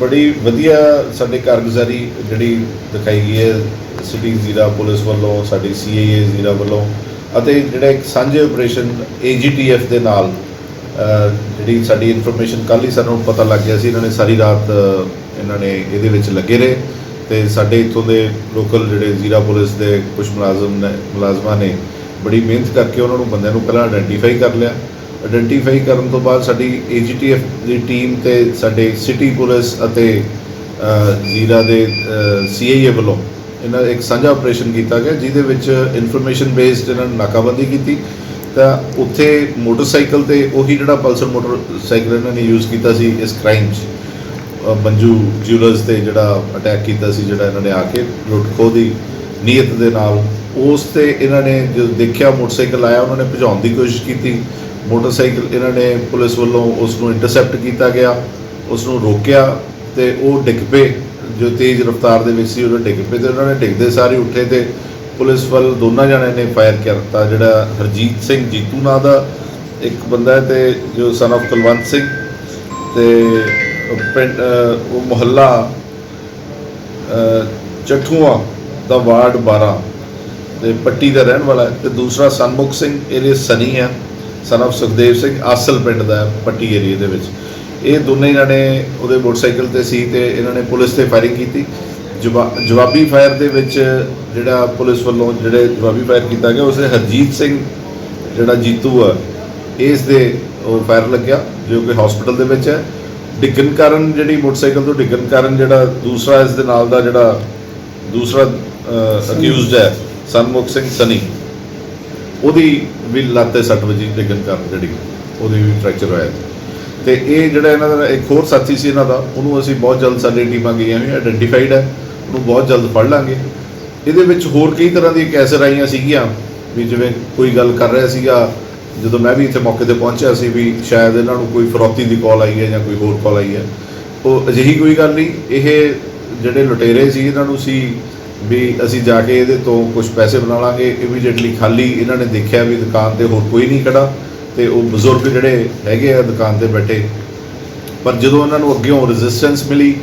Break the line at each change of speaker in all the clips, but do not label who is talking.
ਬੜੀ ਵਧੀਆ ਸਾਡੇ ਕਾਰਗੁਜ਼ਾਰੀ ਜਿਹੜੀ ਦਿਖਾਈ ਗਈ ਹੈ, ਸਿਟੀ ਜ਼ੀਰਾ ਪੁਲਿਸ ਵੱਲੋਂ, ਸਾਡੀ ਸੀਏਏ ਜ਼ੀਰਾ ਵੱਲੋਂ ਅਤੇ ਜਿਹੜਾ ਇੱਕ ਸਾਂਝੇ ਆਪਰੇਸ਼ਨ ਏਜੀਟੀਐਫ ਦੇ ਨਾਲ ਜਿਹੜੀ ਸਾਡੀ ਇਨਫੋਰਮੇਸ਼ਨ ਕੱਲ੍ਹ ਹੀ ਸਾਨੂੰ ਪਤਾ ਲੱਗ ਗਿਆ ਸੀ, ਇਹਨਾਂ ਨੇ ਸਾਰੀ ਰਾਤ ਇਹਨਾਂ ਨੇ ਇਹਦੇ ਵਿੱਚ ਲੱਗੇ ਰਹੇ ਤੇ ਸਾਡੇ ਇੱਥੋਂ ਦੇ ਲੋਕਲ ਜਿਹੜੇ ਜ਼ੀਰਾ ਪੁਲਿਸ ਦੇ ਕੁਝ ਮੁਲਾਜ਼ਮ ਨੇ ਮੁਲਾਜ਼ਮਾਂ ਨੇ ਬੜੀ ਮਿਹਨਤ ਕਰਕੇ ਉਹਨਾਂ ਨੂੰ ਬੰਦਿਆਂ ਨੂੰ ਪਹਿਲਾਂ ਆਇਡੈਂਟੀਫਾਈ ਕਰ ਲਿਆ। ਆਇਡੈਂਟੀਫਾਈ ਕਰਨ ਤੋਂ ਬਾਅਦ ਸਾਡੀ ਏਜੀਟੀਐਫ ਦੀ ਟੀਮ ਤੇ ਸਾਡੇ ਸਿਟੀ ਪੁਲਿਸ ਅਤੇ ਅ, ਜ਼ੀਰਾ ਦੇ ਸੀਆਈਏ ਵੱਲੋਂ ਇਹਨਾਂ ਇੱਕ ਸਾਂਝਾ ਆਪਰੇਸ਼ਨ ਕੀਤਾ ਗਿਆ ਜਿਹਦੇ ਵਿੱਚ ਇਨਫੋਰਮੇਸ਼ਨ ਬੇਸਡ ਇਹਨਾਂ ਨੇ ਨਾਕਾਬੰਦੀ ਕੀਤੀ। ਤਾਂ ਉੱਥੇ ਮੋਟਰਸਾਈਕਲ ਤੇ ਉਹੀ ਜਿਹੜਾ ਪਲਸਰ ਮੋਟਰਸਾਈਕਲ ਇਹਨਾਂ ਨੇ ਯੂਜ਼ ਕੀਤਾ ਸੀ ਇਸ ਕ੍ਰਾਈਮ 'ਚ। ਮੰਜੂ ਜਿਊਲਰਸ ਤੇ ਜਿਹੜਾ ਅਟੈਕ ਕੀਤਾ ਸੀ ਜਿਹੜਾ ਇਹਨਾਂ ਨੇ ਆ ਕੇ ਲੁੱਟ ਖੋਹ ਦੀ ਨੀਅਤ ਦੇ ਨਾਲ ਉਸ ਤੇ ਇਹਨਾਂ ਨੇ ਜਦੋਂ ਦੇਖਿਆ ਮੋਟਰਸਾਈਕਲ ਆਇਆ ਉਹਨਾਂ ਨੇ ਭਜਾਉਣ ਦੀ ਕੋਸ਼ਿਸ਼ ਕੀਤੀ। ਮੋਟਰਸਾਈਕਲ ਇਹਨਾਂ ਨੇ ਪੁਲਿਸ ਵੱਲੋਂ ਉਸ ਨੂੰ ਇੰਟਰਸੈਪਟ ਕੀਤਾ ਗਿਆ ਉਸ ਨੂੰ ਰੋਕਿਆ ਤੇ ਉਹ ਡਿੱਗ ਪਏ। ਜੋ ਤੇਜ਼ ਰਫ਼ਤਾਰ ਦੇ ਵਿੱਚ ਸੀ, ਉਹ ਡਿੱਗ ਪਏ ਤੇ ਉਹਨਾਂ ਨੇ ਡਿੱਗਦੇ ਸਾਰੇ ਉੱਠੇ ਤੇ ਪੁਲਿਸ ਵੱਲ ਦੋਨਾਂ ਜਣਿਆਂ ਨੇ ਫਾਇਰ ਕਰਤਾ ਜਿਹੜਾ ਹਰਜੀਤ ਸਿੰਘ ਜੀਤੂ ਨਾਂ ਦਾ ਇੱਕ ਬੰਦਾ ਹੈ ਤੇ ਜੋ ਸਨ of ਕੁਲਵੰਤ ਸਿੰਘ ਤੇ ਉਹ ਪਿੰਡ ਉਹ ਮੁਹੱਲਾ ਚਠੂਆ ਦਾ ਵਾਰਡ 12 ਦੇ ਪੱਟੀ ਦਾ ਰਹਿਣ ਵਾਲਾ ਹੈ ਤੇ ਦੂਸਰਾ ਸਨਮੁਖ ਸਿੰਘ ਇਹਦੇ ਸਨੀ ਹੈ। ਸਨ of ਸੁਖਦੇਵ ਸਿੰਘ ਆਸਲ ਪਿੰਡ ਦਾ ਪੱਟੀ ਏਰੀਆ ਦੇ ਵਿੱਚ। ਇਹ ਦੋਨੇ ਜਣੇ ਉਹਦੇ ਮੋਟਰਸਾਈਕਲ ਤੇ ਸੀ ਤੇ ਇਹਨਾਂ ਨੇ ਪੁਲਿਸ ਤੇ ਫਾਇਰਿੰਗ ਕੀਤੀ। ਜਵਾ- ਜਵਾਬੀ ਫਾਇਰ ਦੇ ਵਿੱਚ ਜਿਹੜਾ ਪੁਲਿਸ ਵੱਲੋਂ ਜਿਹੜੇ ਜਵਾਬੀ ਫਾਇਰ ਕੀਤਾ ਗਿਆ ਉਸੇ ਹਰਜੀਤ ਸਿੰਘ ਜਿਹੜਾ ਜੀਤੂ ਆ ਇਸ ਦੇ ਉਹ ਫਾਇਰ ਲੱਗਿਆ ਜੋ ਕਿ ਹਸਪੀਟਲ ਦੇ ਵਿੱਚ ਹੈ। ਡਿੱਗਣ ਕਾਰਨ ਜਿਹੜੀ ਮੋਟਰਸਾਈਕਲ ਤੋਂ ਡਿੱਗਣ ਕਾਰਨ ਜਿਹੜਾ ਦੂਸਰਾ ਇਸ ਦੇ ਨਾਲ ਦਾ ਜਿਹੜਾ ਦੂਸਰਾ ਅਕਿਊਜ਼ਡ ਹੈ ਸਨਮੁਖ ਸਿੰਘ ਸਨੀ ਉਹਦੀ ਵੀ ਲੱਤ ਤੇ ਸੱਟ ਵੱਜੀ ਡਿੱਗਣ ਕਾਰਨ ਜਿਹੜੀ ਉਹਦੀ ਵੀ ਫ੍ਰੈਕਚਰ ਹੋਇਆ। ਤੇ ਇਹ ਜਿਹੜਾ ਇਹਨਾਂ ਦਾ ਇੱਕ ਹੋਰ ਸਾਥੀ ਸੀ ਇਹਨਾਂ ਦਾ, ਉਹਨੂੰ ਅਸੀਂ ਬਹੁਤ ਜਲਦ ਸਾਡੀ ਟੀਮਾਂ ਗਈਆਂ ਹੋਈਆਂ ਆਇਡੈਂਟੀਫਾਈਡ ਹੈ ਉਹਨੂੰ ਬਹੁਤ ਜਲਦ ਫੜ ਲਾਂਗੇ। ਇਹਦੇ ਵਿੱਚ ਹੋਰ ਕਈ ਤਰ੍ਹਾਂ ਦੀਆਂ ਕੈਸਰ ਆਈਆਂ ਸੀਗੀਆਂ, ਵੀ ਜਿਵੇਂ ਕੋਈ ਗੱਲ ਕਰ ਰਿਹਾ ਸੀਗਾ, ਜਦੋਂ ਮੈਂ ਵੀ ਇੱਥੇ ਮੌਕੇ ਤੇ ਪਹੁੰਚਿਆ ਸੀ ਵੀ ਸ਼ਾਇਦ ਇਹਨਾਂ ਨੂੰ ਕੋਈ ਫਰੋਤੀ ਦੀ ਕਾਲ ਆਈ ਹੈ ਜਾਂ ਕੋਈ ਹੋਰ ਕਾਲ ਆਈ ਹੈ। ਉਹ ਅਜਿਹੀ ਕੋਈ ਗੱਲ ਨਹੀਂ, ਇਹ ਜਿਹੜੇ ਲੁਟੇਰੇ ਸੀ, ਇਹਨਾਂ ਨੂੰ ਸੀ ਵੀ ਅਸੀਂ ਜਾ ਕੇ ਇਹਦੇ ਤੋਂ ਕੁਝ ਪੈਸੇ ਬਣਾ ਲਾਂਗੇ। ਇਮੀਡੀਏਟਲੀ ਖਾਲੀ ਇਹਨਾਂ ਨੇ ਦੇਖਿਆ ਵੀ ਦੁਕਾਨ ਤੇ ਹੋਰ ਕੋਈ ਨਹੀਂ ਖੜਾ ਤੇ ਉਹ ਬਜ਼ੁਰਗ ਜਿਹੜੇ ਹੈਗੇ ਆ ਦੁਕਾਨ ਤੇ ਬੈਠੇ। ਪਰ ਜਦੋਂ ਉਹਨਾਂ ਨੂੰ ਅੱਗੇੋਂ ਰੈਜ਼ਿਸਟੈਂਸ ਮਿਲੀ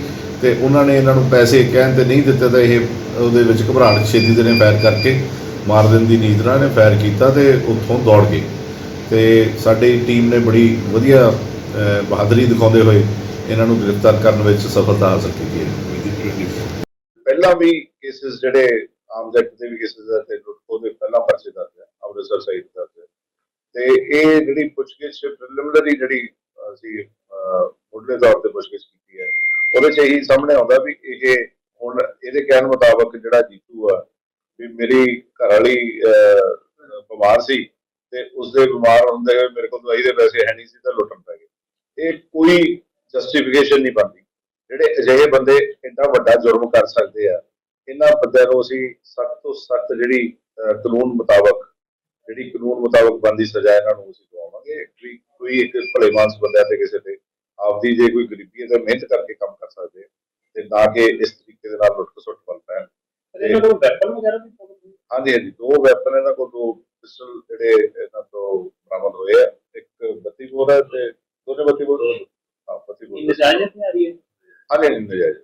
ਤੇ ਉਹਨਾਂ ਨੇ ਇਹਨਾਂ ਨੂੰ ਪੈਸੇ ਕਹਿਣ ਤੇ ਨਹੀਂ ਦਿੱਤੇ ਤਾਂ ਇਹ ਉਹਦੇ ਵਿੱਚ ਘਬਰਾਹਟ ਛੇਤੀ ਦੇ ਨੇ ਫਾਇਰ ਕਰਕੇ ਮਾਰ ਦੇਣ ਦੀ ਨੀਤ ਨਾਲ ਨੇ ਫਾਇਰ ਕੀਤਾ ਤੇ ਉੱਥੋਂ ਦੌੜ ਗਏ। ਤੇ ਸਾਡੀ ਟੀਮ ਨੇ ਬੜੀ ਵਧੀਆ ਬਹਾਦਰੀ ਦਿਖਾਉਂਦੇ ਹੋਏ ਇਹਨਾਂ ਨੂੰ ਗ੍ਰਿਫਤਾਰ ਕਰਨ ਵਿੱਚ ਸਫਲਤਾ ਹਾਸਲ ਕੀਤੀ ਹੈ। ਪਹਿਲਾਂ ਵੀ ਕੇਸਿਸ ਜਿਹੜੇ ਆਮ ਜੱਟ ਦੇ ਵੀ ਕੇਸਿਸ ਹੈ ਤੇ ਲੁੱਟਖੋ ਦੇ ਪਹਿਲਾਂ ਪਰਚੇ ਦਰਜ ਹੈ ਅੰਮ੍ਰਿਤਸਰ ਸਾਈਡ ਦਰਜ ਤੇ ਇਹ ਜਿਹੜੀ ਪੁੱਛਗਿੱਛ ਪ੍ਰੀਲਿਮਿਨਰੀ ਜਿਹੜੀ ਅਸੀਂ ਮੁੱਢਲੇ ਤੌਰ ਤੇ ਪੁੱਛਗਿੱਛ ਕੀਤੀ ਹੈ ਉਹਦੇ 'ਚ ਇਹੀ ਸਾਹਮਣੇ ਆਉਂਦਾ ਵੀ ਇਹ ਹੁਣ ਇਹਦੇ ਕਹਿਣ ਮੁਤਾਬਕ ਜਿਹੜਾ ਜੀਤੂ ਆ ਵੀ ਮੇਰੀ ਘਰ ਵਾਲੀ ਅਹ, ਬਿਮਾਰ ਸੀ ਤੇ ਉਸਦੇ ਬਿਮਾਰ ਹੁੰਦੇ ਹੋਏ ਮੇਰੇ ਕੋਲ ਦਵਾਈ ਦੇ ਪੈਸੇ ਹੈ ਨਹੀਂ ਸੀ ਤਾਂ ਲੁੱਟਣ ਪੈ ਗਏ। ਇਹ ਕੋਈ ਜਸਟੀਫਿਕੇਸ਼ਨ ਨਹੀਂ ਬਣਦੀ। ਜਿਹੜੇ ਅਜਿਹੇ ਬੰਦੇ ਇੰਨਾ ਵੱਡਾ ਜੁਰਮ ਕਰ ਸਕਦੇ ਆ ਇਹਨਾਂ ਬੰਦਿਆਂ ਨੂੰ ਅਸੀਂ ਸਖਤ ਤੋਂ ਸਖਤ ਜਿਹੜੀ ਕਾਨੂੰਨ ਮੁਤਾਬਕ ਜਿਹੜੀ ਕਾਨੂੰਨ ਮੁਤਾਬਕ ਬੰਦੀ ਸਜ਼ਾ ਇਹਨਾਂ ਨੂੰ ਅਸੀਂ ਦਵਾਵਾਂਗੇ। ਵੀ ਕੋਈ ਇੱਕ ਭਲੇ ਮਾਨਸ ਬੰਦਿਆਂ ਤੇ ਕਿਸੇ ਤੇ ਆਪਦੀ ਜੇ ਕੋਈ ਗਰੀਬੀ ਹੈ ਤਾਂ ਮਿਹਨਤ ਕਰਕੇ ਕੰਮ ਕਰ ਸਕਦੇ ਤੇ ਨਾ ਕਿ ਇਸ ਤਰੀਕੇ ਦੇ ਨਾਲ ਲੁੱਟ ਖਸੁੱਟ ਵੱਲ ਪੈਣ।
ਇਹਨਾਂ ਕੋਲ ਵੈਪਨ ਵਗੈਰਾ ਵੀ ਪਤਾ ਨਹੀਂ
ਹਾਂਜੀ ਹਾਂਜੀ ਦੋ ਵੈਪਨ ਇਹਨਾਂ ਕੋਲ ਦੋ ਪਿਸਟਲ ਜਿਹੜੇ ਇਹਨਾਂ ਤੋਂ ਬਰਾਮਦ ਹੋਏ ਆ। ਇੱਕ 32 ਬੋਰ ਹੈ ਤੇ ਦੋਨੇ 32 ਬੋਰ ਹਾਂ 32 ਬੋਰ
ਨਜਾਇਜ਼ ਨਹੀਂ ਆ ਰਹੀ ਹੈ
ਹਾਂਜੀ ਹਾਂਜੀ ਨਜਾਇਜ਼